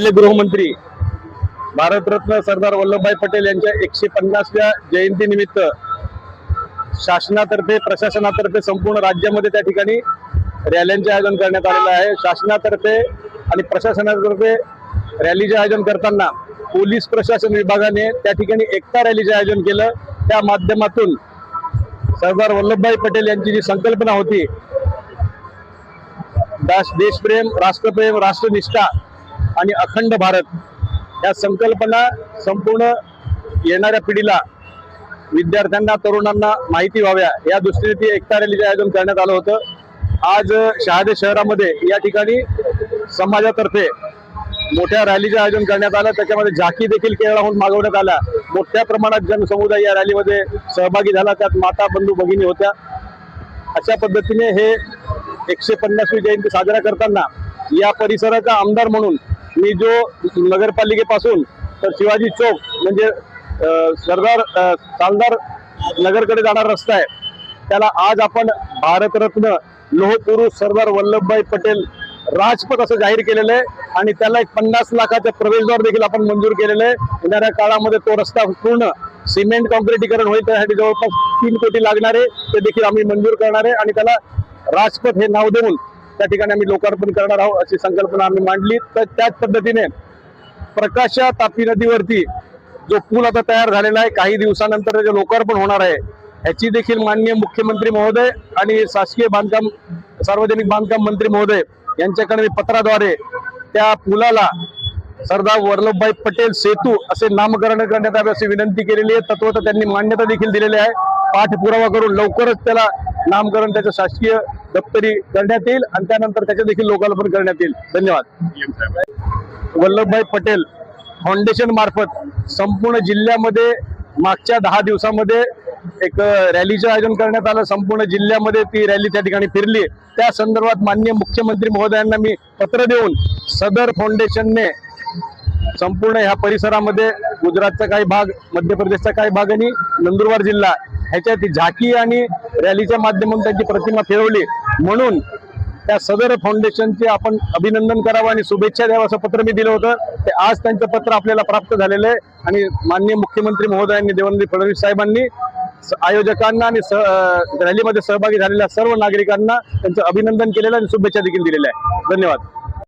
माननीय गृहमंत्री भारतरत्न सरदार वल्लभभाई पटेल यांच्या एकशे पन्नासव्या जयंतीनिमित्त शासनातर्फे प्रशासनातर्फे संपूर्ण राज्यामध्ये त्या ठिकाणी रॅल्यांचे आयोजन करण्यात आलेलं आहे. शासनातर्फे आणि प्रशासनातर्फे रॅलीचे आयोजन करताना पोलीस प्रशासन विभागाने त्या ठिकाणी एकता रॅलीचे आयोजन केलं. त्या माध्यमातून सरदार वल्लभभाई पटेल यांची जी संकल्पना होती देशप्रेम राष्ट्रप्रेम राष्ट्रनिष्ठा आणि अखंड भारत या संकल्पना संपूर्ण येणाऱ्या पिढीला विद्यार्थ्यांना तरुणांना माहिती व्हाव्या या दृष्टीने ती एकता रॅलीचे आयोजन करण्यात आलं होतं. आज शहादे शहरामध्ये या ठिकाणी समाजातर्फे मोठ्या रॅलीचे आयोजन करण्यात आलं. त्याच्यामध्ये झाकी देखील केरळाहून मागवण्यात आल्या. मोठ्या प्रमाणात जनसमुदाय या रॅलीमध्ये सहभागी झाला. त्यात माता बंधू भगिनी होत्या. अशा पद्धतीने हे एकशे पन्नासवी जयंती साजरा करताना या परिसराचा आमदार म्हणून मी जो नगरपालिकेपासून तर शिवाजी चौक म्हणजे सरदार सालदार नगरकडे जाणारा रस्ता आहे. त्याला आज आपण भारतरत्न लोहपुरुष सरदार वल्लभभाई पटेल राजपथ असं जाहीर केलेलं आहे आणि त्याला एक पन्नास लाखाचं प्रवेशद्वार देखील आपण मंजूर केलेलं आहे. येणाऱ्या काळामध्ये तो रस्ता पूर्ण सिमेंट कॉन्क्रिटीकरण होईल त्यासाठी जवळपास तीन कोटी लागणार आहे. ते देखील आम्ही मंजूर करणार आहे आणि त्याला राजपथ हे नाव देऊन त्या ठिकाणी आम्ही लोकार्पण करणार आहोत अशी संकल्पना आम्ही मांडली. तर त्याच पद्धतीने प्रकाशा तापी नदीवरती जो पूल आता तयार झालेला आहे काही दिवसानंतर त्याचे लोकार्पण होणार आहे ह्याची देखील माननीय मुख्यमंत्री महोदय आणि शासकीय बांधकाम सार्वजनिक बांधकाम मंत्री महोदय यांच्याकडे मी पत्राद्वारे त्या पुलाला सरदार वल्लभभाई पटेल सेतू असे नामकरण करण्यात यावे अशी विनंती केलेली आहे. तत्वत त्यांनी मान्यता देखील दिलेली आहे. पाठपुरावा करून लवकरच त्याला नामकरण त्याचं शासकीय दप्तरी करण्यात येईल आणि त्यानंतर त्याचे देखील लोकार्पण करण्यात येईल. धन्यवाद. वल्लभभाई पटेल फाउंडेशन मार्फत संपूर्ण जिल्ह्यामध्ये मागच्या दहा दिवसामध्ये एक रॅलीचं आयोजन करण्यात आलं. संपूर्ण जिल्ह्यामध्ये ती रॅली त्या ठिकाणी फिरली. त्या संदर्भात माननीय मुख्यमंत्री महोदयांना मी पत्र देऊन सदर फाउंडेशनने संपूर्ण ह्या परिसरामध्ये गुजरातचा काही भाग मध्य प्रदेशचा काही भाग आणि नंदुरबार जिल्हा ह्याच्यात झाकी आणि रॅलीच्या माध्यमातून त्यांची प्रतिमा फिरवली. म्हणून त्या सदर फाउंडेशनचे आपण अभिनंदन करावं आणि शुभेच्छा द्यावं असं पत्र मी दिलं होतं. ते आज त्यांचं पत्र आपल्याला प्राप्त झालेलं आहे. आणि माननीय मुख्यमंत्री महोदयांनी देवेंद्र फडणवीस साहेबांनी स- आयोजकांना आणि स- रॅलीमध्ये सहभागी झालेल्या सर्व नागरिकांना त्यांचं अभिनंदन केलेलं आणि शुभेच्छा देखील दिलेल्या आहे धन्यवाद.